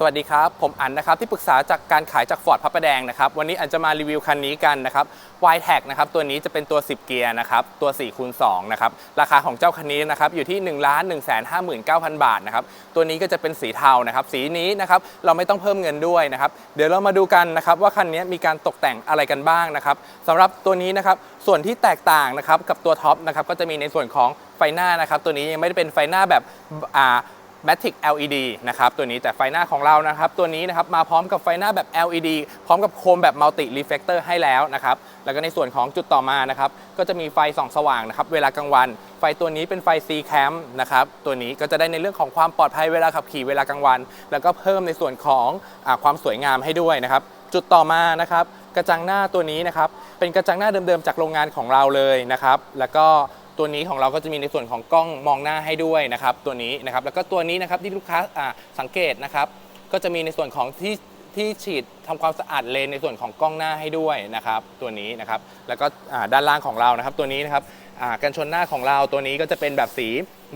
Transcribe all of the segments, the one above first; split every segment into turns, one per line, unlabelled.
สวัสดีครับ ผมอันนะครับที่ปรึกษาจากการขายจากฟอร์ดพระประแดงนะครับวันนี้อันจะมารีวิวคันนี้กันนะครับ y t a g นะครับตัวนี้จะเป็นตัว 10 เกียร์นะครับตัว4คูณ2นะครับราคาของเจ้าคันนี้นะครับอยู่ที่ 1 1 5 9 0 0 0 บาทนะครับตัวนี้ก็จะเป็นสีเทานะครับสีนี้นะครับเราไม่ต้องเพิ่มเงินด้วยนะครับเดี๋ยวเรามาดูกันนะครับว่าคันนี้มีการตกแต่งอะไรกันบ้างนะครับสำหรับตัวนี้นะครับส่วนที่แตกต่างนะครับกับตัวท็อปนะครับก็จะมีในส่วนของไฟหน้านะครับตัวนี้ยังไม่ได้เป็นไฟหน้าแบบอ่า Matic LED นะครับตัวนี้แต่ไฟหน้าของเรานะครับตัวนี้นะครับมาพร้อมกับไฟหน้าแบบ LED พร้อมกับโคมแบบ Multi Reflector ให้แล้วนะครับแล้วก็ในส่วนของจุดต่อมานะครับก็จะมีไฟส่องสว่างนะครับเวลากลางวัน ไฟตัวนี้เป็นไฟ C Cam นะครับตัวนี้ก็จะได้ในเรื่องของความปลอดภัยเวลาขับขี่เวลากลางวัน แล้วก็เพิ่มในส่วนของอความสวยงามให้ด้วยนะครับจุดต่อมานะครับกระจังหน้าตัวนี้นะครับเป็นกระจังหน้าเดิมๆจากโรงงานของเราเลยนะครับแล้วก็ ตัวนี้ของเราก็จะมีในส่วนของกล้องมองหน้าให้ด้วยนะครับตัวนี้นะครับแล้วก็ตัวนี้นะครับที่ลูกค้าสังเกตนะครับก็จะมีในส่วนของที่ที่ฉีดทำความสะอาดเลนในส่วนของกล้องหน้าให้ด้วยนะครับตัวนี้นะครับแล้วก็ด้านล่างของเรานะครับตัวนี้นะครับกันชนหน้าของเราตัวนี้ก็จะเป็นแบบสี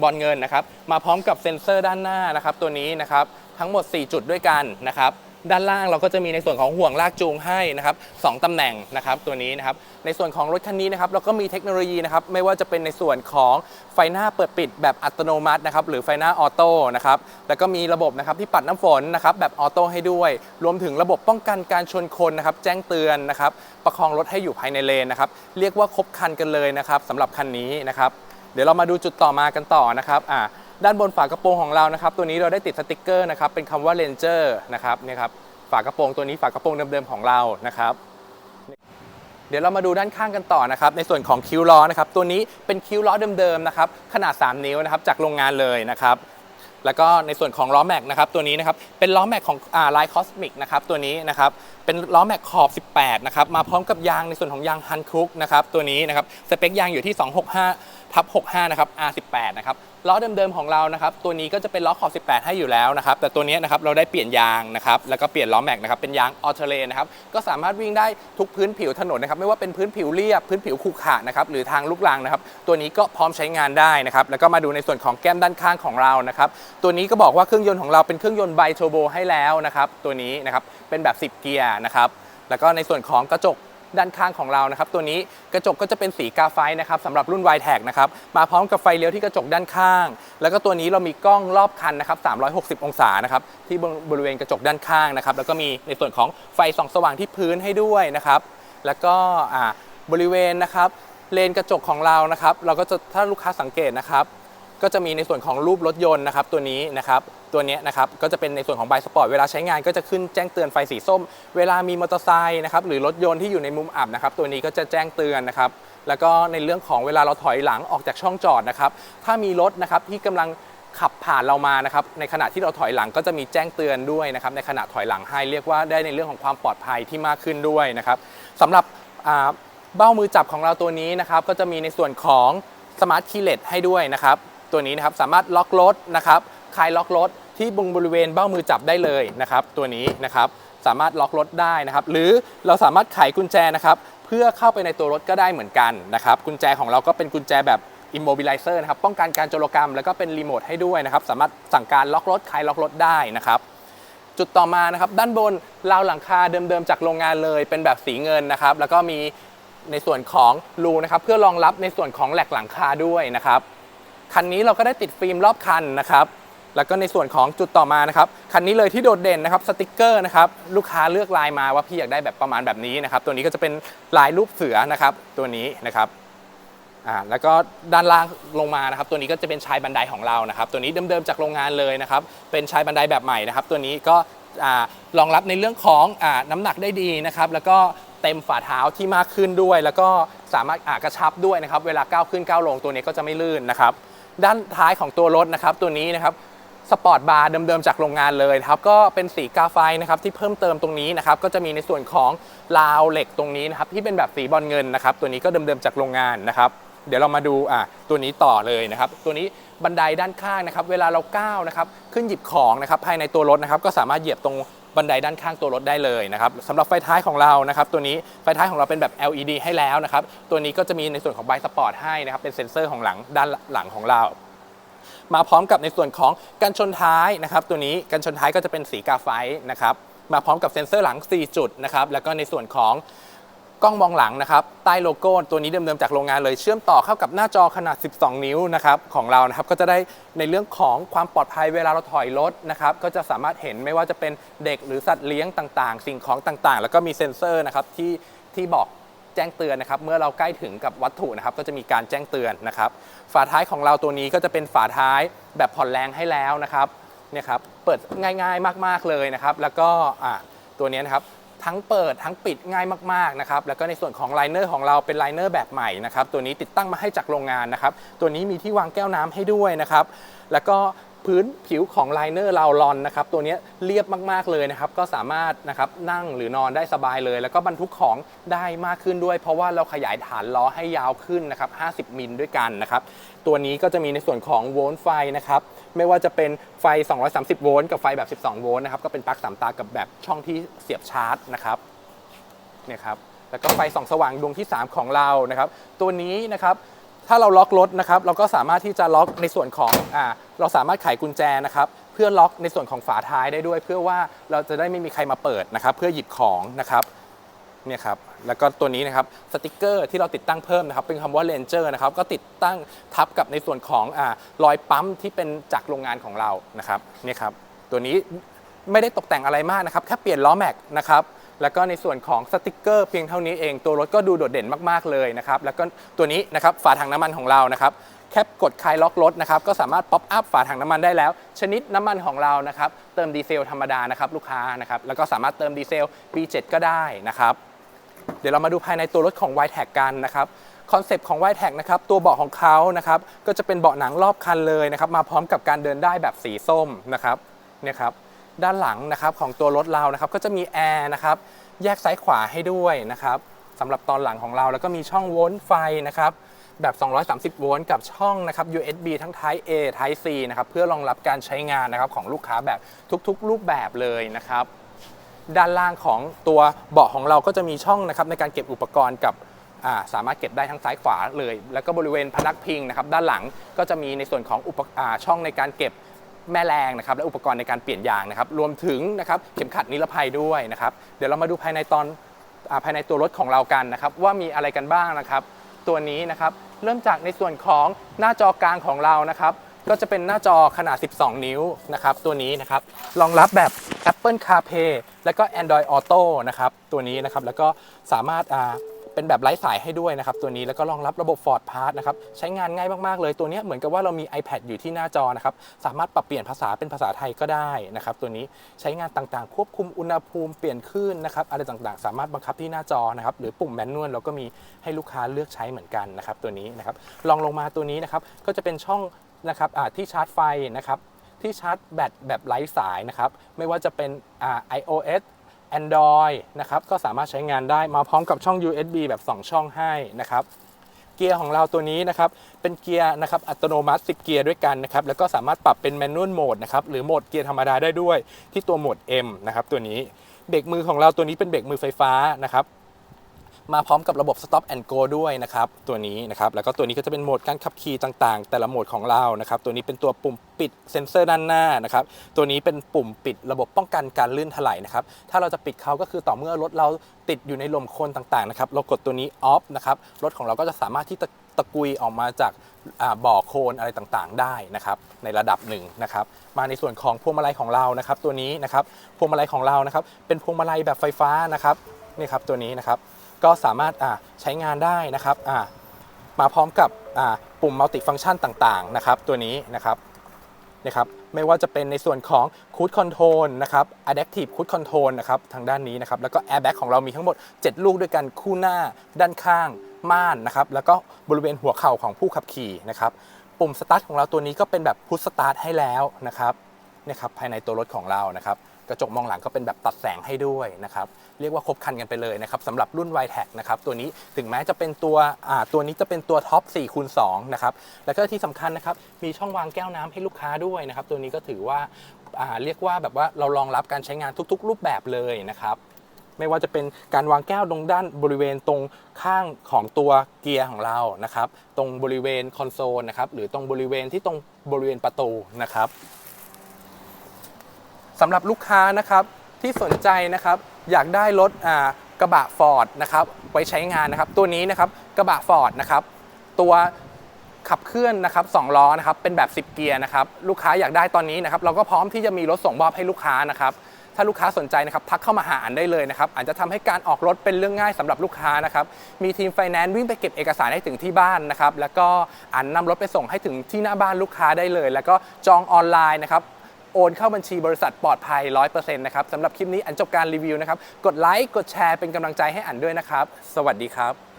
บอลเงินนะครับมาพร้อมกับเซ็นเซอร์ด้านหน้านะครับตัวนี้นะครับทั้งหมด 4 จุดด้วยกันนะครับ ด้านล่างเราก็จะมีในส่วนของห่วงลากจูงให้นะครับสองตำแหน่งนะครับตัวนี้นะครับในส่วนของรถคันนี้นะครับเราก็มีเทคโนโลยีนะครับไม่ว่าจะเป็นในส่วนของไฟหน้าเปิดปิดแบบอัตโนมัตินะครับหรือไฟหน้าออโต้นะครับแล้วก็มีระบบนะครับที่ปัดน้ำฝนนะครับแบบออโต้ให้ด้วย รวมถึงระบบป้องกันการชนคนนะครับแจ้งเตือนนะครับประคองรถให้อยู่ภายในเลนนะครับเรียกว่าครบคันกันเลยนะครับสำหรับคันนี้นะครับเดี๋ยวเรามาดูจุดต่อมากันต่อนะครับอ่า ด้านบนฝากระโปรงของเรานะครับ ตัวนี้เราได้ติดสติกเกอร์นะครับเป็นคำว่า Ranger นะครับเนี่ยครับฝากระโปรงตัวนี้ฝากระโปรงเดิมๆของเรานะครับเดี๋ยวเรามาดูด้านข้างกันต่อนะครับในส่วนของคิ้วล้อนะครับตัวนี้เป็นคิ้วล้อเดิมๆนะครับขนาด 3 นิ้วนะครับจากโรงงานเลยนะครับแล้วก็ในส่วนของล้อแม็กนะครับตัวนี้นะครับเป็นล้อแม็กของอ่าไลคอสมิกนะครับตัวนี้นะครับเป็นล้อแม็กขอบ 18 นะครับ มาพร้อมกับยางในส่วนของยางฮันคุกนะครับ ตัวนี้นะครับ สเปคยางอยู่ที่ 265 ทับ 65 นะครับ R18 นะครับ ล้อเดิมๆของเรานะครับ ตัวนี้ก็จะเป็นล้อขอบ 18 ให้อยู่แล้วนะครับ แต่ตัวนี้นะครับ เราได้เปลี่ยนยางนะครับ แล้วก็เปลี่ยนล้อแม็กนะครับ เป็นยางออเทเลนะครับ ก็สามารถวิ่งได้ทุกพื้นผิวถนนนะครับ ไม่ว่าเป็นพื้นผิวเรียบ พื้นผิวขรุขระนะครับ หรือทางลูกรังนะครับ ตัวนี้ก็พร้อมใช้งานได้นะครับ แล้วก็มาดูในส่วนของแก้มด้านข้างของเรานะครับ ตัวนี้ก็บอกว่าเครื่องยนต์ของเราเป็นเครื่องยนต์ไบโทรโบให้แล้วนะครับ ตัวนี้นะครับ เป็นแบบ 10 เกียร์นะครับ แล้วก็ในส่วนของกระจกด้านข้างของเรานะครับ ตัวนี้กระจกก็จะเป็นสีกาไฟนะครับสำหรับรุ่น y t a g นะครับ มาพร้อมกับไฟเลี้ยวที่กระจกด้านข้าง แล้วก็ตัวนี้เรามีกล้องรอบคันนะครับ 360 องศานะครับ ที่บริเวณกระจกด้านข้างนะครับ แล้วก็มีในส่วนของไฟส่องสว่างที่พื้นให้ด้วยนะครับ แล้วก็บริเวณนะครับเลนกระจกของเรานะครับ เราก็จะถ้าลูกค้าสังเกตนะครับ ก็จะมีในส่วนของรูปรถยนต์นะครับตัวนี้นะครับตัวนี้นะครับก็จะเป็นในส่วนของไบสปอร์ตเวลาใช้งานก็จะขึ้นแจ้งเตือนไฟสีส้ม เวลามีมอเตอร์ไซค์นะครับหรือรถยนต์ที่อยู่ในมุมอับนะครับตัวนี้ก็จะแจ้งเตือนนะครับแล้วก็ในเรื่องของเวลาเราถอยหลังออกจากช่องจอดนะครับถ้ามีรถนะครับที่กำลังขับผ่านเรามานะครับในขณะที่เราถอยหลังก็จะมีแจ้งเตือนด้วยนะครับในขณะถอยหลังให้เรียกว่าได้ในเรื่องของความปลอดภัยที่มากขึ้นด้วยนะครับสำหรับเบ้ามือจับของเราตัวนี้นะครับก็จะมีในส่วนของสมาร์ทคีย์เลสให้ด้วยนะครับ ตัวนี้นะครับสามารถล็อกรถนะครับคลายล็อกรถที่บงบริเวณเบ้ามือจับได้เลยนะครับตัวนี้นะครับสามารถล็อกรถได้นะครับ หรือเราสามารถไขกุญแจนะครับเพื่อเข้าไปในตัวรถก็ได้เหมือนกันนะครับกุญแจของเราก็เป็นกุญแจแบบ immobilizer นะครับป้องกันการโจรกรรมแล้วก็เป็นรีโมทให้ด้วยนะครับสามารถสั่งการล็อกรถคลายล็อกรถได้นะครับจุดต่อมานะครับด้านบนราวหลังคาเดิมๆจากโรงงานเลย เป็นแบบสีเงินนะครับ แล้วก็มีในส่วนของรูนะครับเพื่อรองรับในส่วนของแหลกหลังคาด้วยนะครับ คันนี้เราก็ได้ติดฟิล์มรอบคันนะครับแล้วก็ในส่วนของจุดต่อมานะครับคันนี้เลยที่โดดเด่นนะครับสติกเกอร์นะครับลูกค้าเลือกลายมาว่าพี่อยากได้แบบประมาณแบบนี้นะครับตัวนี้ก็จะเป็นลายรูปเสือนะครับตัวนี้นะครับอ่าแล้วก็ด้านล่างลงมานะครับ ตัวนี้ก็จะเป็นชายบันไดของเรานะครับ ตัวนี้เดิมๆจากโรงงานเลยนะครับ เป็นชายบันไดแบบใหม่นะครับ ตัวนี้ก็อ่ารองรับในเรื่องของอาน้ำหนักได้ดีนะครับ แล้วก็เต็มฝ่าเท้าที่มากขึ้นด้วย แล้วก็สามารถอ่ากระชับด้วยนะครับ เวลาก้าวขึ้นก้าวลงตัวนี้ก็จะไม่ลื่นนะครับ ด้านท้ายของตัวรถนะครับตัวนี้นะครับสปอร์ตบาร์เดิมๆจากโรงงานเลยครับก็เป็นสีกาไฟนะครับที่เพิ่มเติมตรงนี้นะครับก็จะมีในส่วนของราวเหล็กตรงนี้นะครับที่เป็นแบบสีบอลเงินนะครับตัวนี้ก็เดิมๆจากโรงงานนะครับเดี๋ยวเรามาดูอะตัวนี้ต่อเลยนะครับตัวนี้บันไดด้านข้างนะครับเวลาเราก้าวนะครับขึ้นหยิบของนะครับภายในตัวรถนะครับก็สามารถเหยียบตรง บันไดด้านข้างตัวรถได้เลยนะครับสำหรับไฟท้ายของเรานะครับตัวนี้ไฟท้ายของเราเป็นแบบ LED ให้แล้วนะครับตัวนี้ก็จะมีในส่วนของไบสปอร์ตให้นะครับเป็นเซ็นเซอร์ของหลังด้านหลังของเรามาพร้อมกับในส่วนของกันชนท้ายนะครับตัวนี้กันชนท้ายก็จะเป็นสีกาไฟนะครับมาพร้อมกับเซ็นเซอร์หลัง 4 จุดนะครับแล้วก็ในส่วนของ กล้องมองหลังนะครับใต้โลโก้ตัวนี้เดิมๆจากโรงงานเลยเชื่อมต่อเข้ากับหน้าจอขนาด 12 นิ้วนะครับของเรานะครับก็จะได้ในเรื่องของความปลอดภัยเวลาเราถอยรถนะครับก็จะสามารถเห็นไม่ว่าจะเป็นเด็กหรือสัตว์เลี้ยงต่างๆ สิ่งของต่างๆ แล้วก็มีเซ็นเซอร์นะครับที่ที่บอกแจ้งเตือนนะครับเมื่อเราใกล้ถึงกับวัตถุนะครับก็จะมีการแจ้งเตือนนะครับ ฝาท้ายของเราตัวนี้ก็จะเป็นฝาท้ายแบบผ่อนแรงให้แล้วนะครับเนี่ยครับเปิดง่ายๆมากๆเลยนะครับ แล้วก็อะตัวนี้นะครับ ทั้งเปิดทั้งปิดง่ายมากๆนะครับแล้วก็ในส่วนของไลเนอร์ของเราเป็นไลเนอร์แบบใหม่นะครับตัวนี้ติดตั้งมาให้จากโรงงานนะครับตัวนี้มีที่วางแก้วน้ำให้ด้วยนะครับแล้วก็ พื้นผิวของไลเนอร์เราลอนนะครับตัวนี้เรียบมากๆเลยนะครับก็สามารถนะครับนั่งหรือนอนได้สบายเลย แล้วก็บรรทุกของได้มากขึ้นด้วย เพราะว่าเราขยายฐานล้อให้ยาวขึ้นนะครับ 50 มิลด้วยกันนะครับตัวนี้ก็จะมีในส่วนของโวลต์ไฟนะครับไม่ว่าจะเป็นไฟ 230 โวลต์กับไฟแบบ 12 โวลต์นะครับก็เป็นปลั๊กสามตากับแบบช่องที่เสียบชาร์จนะครับเนี่ยครับแล้วก็ไฟส่องสว่างดวงที่ 3 ของเรานะครับตัวนี้นะครับ ถ้าเราล็อกรถนะครับเราก็สามารถที่จะล็อกในส่วนของอ่าเราสามารถไขกุญแจนะครับเพื่อล็อกในส่วนของฝาท้ายได้ด้วย เพื่อว่าเราจะได้ไม่มีใครมาเปิดนะครับ เพื่อหยิบของนะครับเนี่ยครับแล้วก็ตัวนี้นะครับสติกเกอร์ที่เราติดตั้งเพิ่มนะครับเป็นคำว่า Ranger นะครับก็ติดตั้งทับกับในส่วนของอ่ารอยปั๊มที่เป็นจากโรงงานของเรานะครับเนี่ยครับตัวนี้ไม่ได้ตกแต่งอะไรมากนะครับแค่เปลี่ยนล้อแม็กนะครับ แล้วก็ในส่วนของสติกเกอร์เพียงเท่านี้เองตัวรถก็ดูโดดเด่นมากๆเลยนะครับแล้วก็ตัวนี้นะครับฝาถังน้ำมันของเรานะครับแค่กดคลายล็อกรถนะครับก็สามารถป๊อปอัพฝาถังน้ำมันได้แล้ว ชนิดน้ำมันของเรานะครับเติมดีเซลธรรมดานะครับลูกค้านะครับแล้วก็สามารถเติมดีเซล B7 ก็ได้นะครับเดี๋ยวเรามาดูภายในตัวรถของ y t a g กันนะครับคอนเซปต์ของ y t a g นะครับตัวเบาะของเขานะครับก็จะเป็นเบาะหนังรอบคันเลยนะครับมาพร้อมกับการเดินได้แบบสีส้มนะครับเนี่ยครับ ด้านหลังนะครับของตัวรถเรานะครับก็จะมีแอร์นะครับแยกซ้ายขวาให้ด้วยนะครับสำหรับตอนหลังของเราแล้วก็มีช่องโวลต์ไฟนะครับแบบ 230 โวลต์กับช่องนะครับ USB ทั้ง Type A Type C นะครับเพื่อรองรับการใช้งานนะครับของลูกค้าแบบทุกๆ รูปแบบเลยนะครับด้านล่างของตัวเบาะของเราก็จะมีช่องนะครับในการเก็บอุปกรณ์กับาสามารถเก็บได้ทั้งซ้ายขวาเลย แล้วก็บริเวณพนักพิงนะครับด้านหลังก็จะมีในส่วนของอุปช่องในการเก็บ แม่แรงนะครับและอุปกรณ์ในการเปลี่ยนยางนะครับรวมถึงนะครับเข็มขัดนิรภัยด้วยนะครับเดี๋ยวเรามาดูภายในตอนอภายในตัวรถของเรากันนะครับว่ามีอะไรกันบ้างนะครับตัวนี้นะครับเริ่มจากในส่วนของหน้าจอกลางของเรานะครับก็จะเป็นหน้าจอขนาด 12 นิ้วนะครับตัวนี้นะครับรองรับแบบ Apple CarPlay และก็ Android Auto นะครับตัวนี้นะครับแล้วก็สามารถ เป็นแบบไร้สายให้ด้วยนะครับตัวนี้แล้วก็รองรับระบบ Ford Pass นะครับใช้งานง่ายมากๆเลยตัวนี้เหมือนกับว่าเรามี iPad อยู่ที่หน้าจอนะครับสามารถปรับเปลี่ยนภาษาเป็นภาษาไทยก็ได้นะครับตัวนี้ใช้งานต่างๆ ควบคุมอุณหภูมิเปลี่ยนคลื่นนะครับอะไรต่างๆ สามารถบังคับที่หน้าจอนะครับหรือปุ่มแมนนวลเราก็มีให้ลูกค้าเลือกใช้เหมือนกันนะครับตัวนี้นะครับลองลงมาตัวนี้นะครับก็จะเป็นช่องนะครับที่ชาร์จไฟนะครับที่ชาร์จแบตแบบไร้สายนะครับไม่ว่าจะเป็น iOS Android นะครับก็สามารถใช้งานได้มาพร้อมกับช่อง USB แบบ 2 ช่องให้นะครับเกียร์ของเราตัวนี้นะครับเป็นเกียร์นะครับอัตโนมัติ10เกียร์ด้วยกันนะครับแล้วก็สามารถปรับเป็นแมนนวลโหมดนะครับหรือโหมดเกียร์ธรรมดาได้ด้วยที่ตัวโหมด M นะครับตัวนี้เบรกมือของเราตัวนี้เป็นเบรกมือไฟฟ้านะครับ มาพร้อมกับระบบ stop and go ด้วยนะครับตัวนี้นะครับแล้วก็ตัวนี้ก็จะเป็นโหมดการขับขี่ต่างๆ แต่ละโหมดของเรานะครับตัวนี้เป็นตัวปุ่มปิดเซ็นเซอร์ด้านหน้านะครับตัวนี้เป็นปุ่มปิดระบบป้องกันการลื่นถลายนะครับถ้าเราจะปิดเขาก็คือต่อเมื่อรถเราติดอยู่ในลมโคลนต่างๆนะครับเรากดตัวนี้ off นะครับรถของเราก็จะสามารถที่จะตะกุยออกมาจากาบ่อโคลนอะไรต่างๆ ได้นะครับในระดับหนึ่งนะครับมาในส่วนของพวงมาลัยของเรานะครับตัวนี้นะครับพวงมาลัยของเรานะครับเป็นพวงมาลัยแบบไฟฟ้านะครับนี่ครับตัวนี้นะครับ ก็สามารถใช้งานได้นะครับมาพร้อมกับปุ่มมัลติฟัง c t ชันต่างๆนะครับตัวนี้นะครับนะครับไม่ว่าจะเป็นในส่วนของ Cruise Control นะครับ Adaptive Cruise Control นะครับทางด้านนี้นะครับแล้วก็ Airbag ของเรามีทั้งหมด 7 ลูกด้วยกันคู่หน้า ด้านข้าง ม่านนะครับแล้วก็บริเวณหัวเข่าของผู้ขับขี่นะครับปุ่มสตาร์ทของเราตัวนี้ก็เป็นแบบพุชสตาร์ทให้แล้วนะครับนี่ยครับภายในตัวรถของเรานะครับ ระจกมองหลังก็เป็นแบบตัดแสงให้ด้วยนะครับ เรียกว่าครบครันกันไปเลยนะครับสำหรับรุ่น y t e c นะครับตัวนี้ถึงแม้จะเป็นตัวตัวนี้จะเป็นตัวท็อป4คูณ2นะครับแล้วก็ที่สำคัญนะครับมีช่องวางแก้วน้ำให้ลูกค้าด้วยนะครับตัวนี้ก็ถือว่าอ่าเรียกว่าแบบว่าเรารองรับการใช้งานทุก ๆ รูปแบบเลยนะครับไม่ว่าจะเป็นการวางแก้วตรงด้านบริเวณตรงข้างของตัวเกียร์ของเรานะครับ ตรงบริเวณคอนโซลนะครับ หรือตรงบริเวณที่ตรงบริเวณประตูนะครับ สำหรับลูกค้านะครับที่สนใจนะครับอยากได้รถอ่ากระบะฟอร์ดนะครับไว้ใช้งานนะครับ ตัวนี้นะครับกระบะฟอร์ดนะครับตัวขับเคลื่อนนะครับสองล้อนะครับเป็นแบบ 10 เกียร์นะครับลูกค้าอยากได้ตอนนี้นะครับเราก็พร้อมที่จะมีรถส่งมอบให้ลูกค้านะครับถ้าลูกค้าสนใจนะครับทักเข้ามาหาอันได้เลยนะครับอาจจะทำให้การออกรถเป็นเรื่องง่ายสำหรับลูกค้านะครับมีทีมไฟแนนซ์วิ่งไปเก็บเอกสารให้ถึงที่บ้านนะครับแล้วก็อันนำรถไปส่งให้ถึงที่หน้าบ้านลูกค้าได้เลย แล้วก็จองออนไลน์นะครับ โอนเข้าบัญชีบริษัทปลอดภัย 100%นะครับสำหรับคลิปนี้อันจบการรีวิวนะครับ กดไลค์ กดแชร์เป็นกำลังใจให้อันด้วยนะครับ สวัสดีครับ